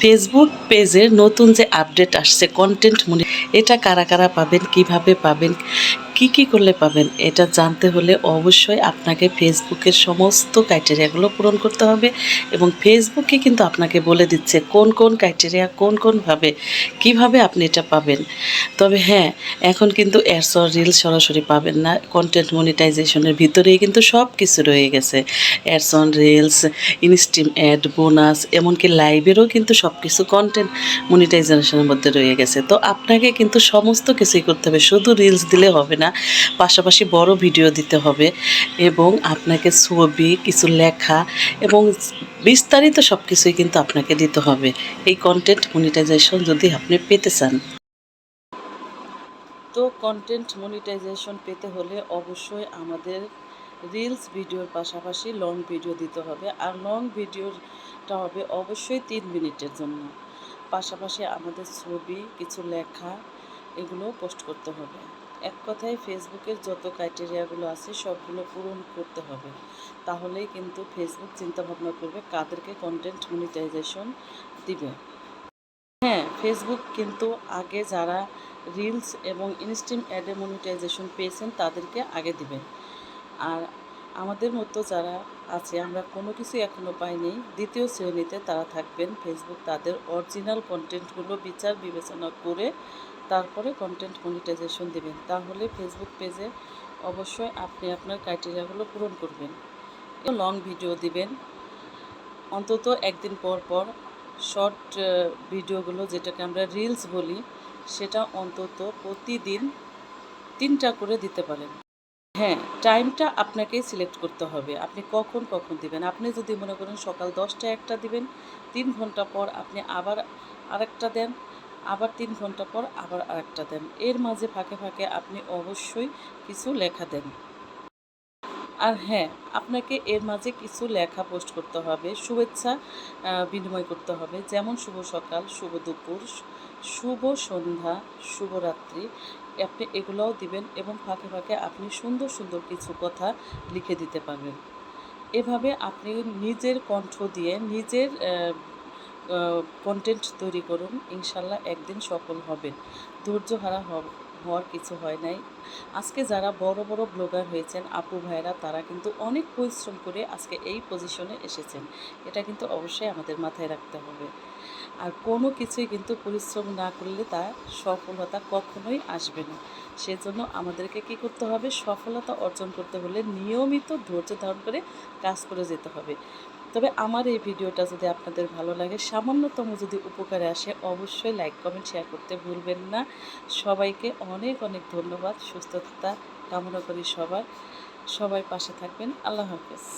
Facebook পেজের নতুন যে আপডেট আসছে কন্টেন্ট মনি এটা কারা কারা পাবেন কীভাবে পাবেন কি কি করলে পাবেন এটা জানতে হলে অবশ্যই আপনাকে ফেসবুকের সমস্ত ক্রাইটেরিয়াগুলো পূরণ করতে হবে এবং ফেসবুকে কিন্তু আপনাকে বলে দিচ্ছে কোন কোন ক্রাইটেরিয়া কোন কোনভাবে কীভাবে আপনি এটা পাবেন। তবে হ্যাঁ এখন কিন্তু অ্যাডস রিল সরাসরি পাবেন না, কন্টেন্ট মনিটাইজেশনের ভিতরেই কিন্তু সব কিছু রয়ে গেছে। Ads on reels, instream ad, bonus, এমনকি লাইভেরও কিন্তু সব কিছু কন্টেন্ট মনিটাইজেশনের মধ্যে রয়ে গেছে। তো আপনাকে কিন্তু সমস্ত কিছুই করতে হবে, শুধু রিলস দিলে হবে না পাশাপাশি বড় ভিডিও দিতে হবে এবং আপনাকে ছবি, কিছু লেখা এবং বিস্তারিত সব কিছুই কিন্তু আপনাকে দিতে হবে। এই কন্টেন্ট মনিটাইজেশন যদি আপনি পেতে চান। তো কন্টেন্ট মনিটাইজেশন পেতে হলে অবশ্যই আমাদের রিলস ভিডিওর পাশাপাশি লং ভিডিও দিতে হবে। আর লং ভিডিওটা হবে অবশ্যই তিন মিনিটের জন্য। পাশাপাশি আমাদের ছবি, কিছু লেখা, এগুলো পোস্ট করতে হবে। এক কথায় ফেসবুকের যত ক্রাইটেরিয়াগুলো আছে, সবগুলো পূরণ করতে হবে। তাহলেই কিন্তু ফেসবুক চিন্তাভাবনা করবে, কাদেরকে কন্টেন্ট মনিটাইজেশন দিবে। হ্যাঁ ফেসবুক কিন্তু আগে যারা রিলস এবং ইনস্টিম অ্যাডে মনিটাইজেশন পেয়েছেন, তাদেরকে আগে দিবেন আর আমাদের মতো যারা আছে, আমরা কোনো কিছু এখনও পাইনি, দ্বিতীয় শ্রেণীতে তারা থাকবেন। ফেসবুক তাদের অরিজিনাল কন্টেন্টগুলো বিচার বিবেচনা করে তারপরে কন্টেন্ট মনিটাইজেশন দিবেন। তাহলে ফেসবুক পেজে অবশ্যই আপনি আপনার ক্রাইটেরিয়াগুলো পূরণ করবেন। লং ভিডিও দিবেন। অন্তত একদিন পর পর শর্ট ভিডিওগুলো যেটাকে আমরা রিলস বলি, সেটা অন্তত প্রতিদিন তিনটা করে দিতে পারেন। হ্যাঁ টাইমটা আপনাকেই সিলেক্ট করতে হবে। আপনি কখন কখন দিবেন? আপনি যদি মনে করেন সকাল দশটা একটা দিবেন, তিন ঘণ্টা পর আপনি আবার আরেকটা দেন আবার তিন ঘণ্টা পর আবার আরেকটা দেন। এর মাঝে ফাঁকে ফাঁকে আপনি অবশ্যই কিছু লেখা দেন। আর হ্যাঁ আপনাকে এর মাঝে কিছু লেখা পোস্ট করতে হবে। শুভেচ্ছা বিনিময় করতে হবে। যেমন, শুভ সকাল, শুভ দুপুর, শুভ সন্ধ্যা শুভরাত্রি আপনি এগুলোও দিবেন এবং ফাঁকে ফাঁকে আপনি সুন্দর সুন্দর কিছু কথা লিখে দিতে পারবেন। এভাবে আপনি নিজের কণ্ঠ দিয়ে নিজের কন্টেন্ট তৈরি করুন, ইনশাল্লাহ একদিন সফল হবেন। ধৈর্য হারা হওয়ার কিছু হয় নাই। আজকে যারা বড় বড় ব্লগার হয়েছেন, আপু ভাইরা তারা কিন্তু অনেক পরিশ্রম করে আজকে এই পজিশনে এসেছেন। এটা কিন্তু অবশ্যই আমাদের মাথায় রাখতে হবে। আর কোনো কিছুই কিন্তু পরিশ্রম না করলে তা সফলতা কখনোই আসবে না। সেজন্য আমাদেরকে কি করতে হবে? সফলতা অর্জন করতে হলে নিয়মিত ধৈর্য ধারণ করে কাজ করে যেতে হবে। তবে আমার এই ভিডিওটা যদি আপনাদের ভালো লাগে, সামান্যতম যদি উপকারে আসে, অবশ্যই লাইক কমেন্ট শেয়ার করতে ভুলবেন না। সবাইকে অনেক অনেক ধন্যবাদ। সুস্থতা কামনা করি সবার। সবাই পাশে থাকবেন। আল্লাহ হাফেজ।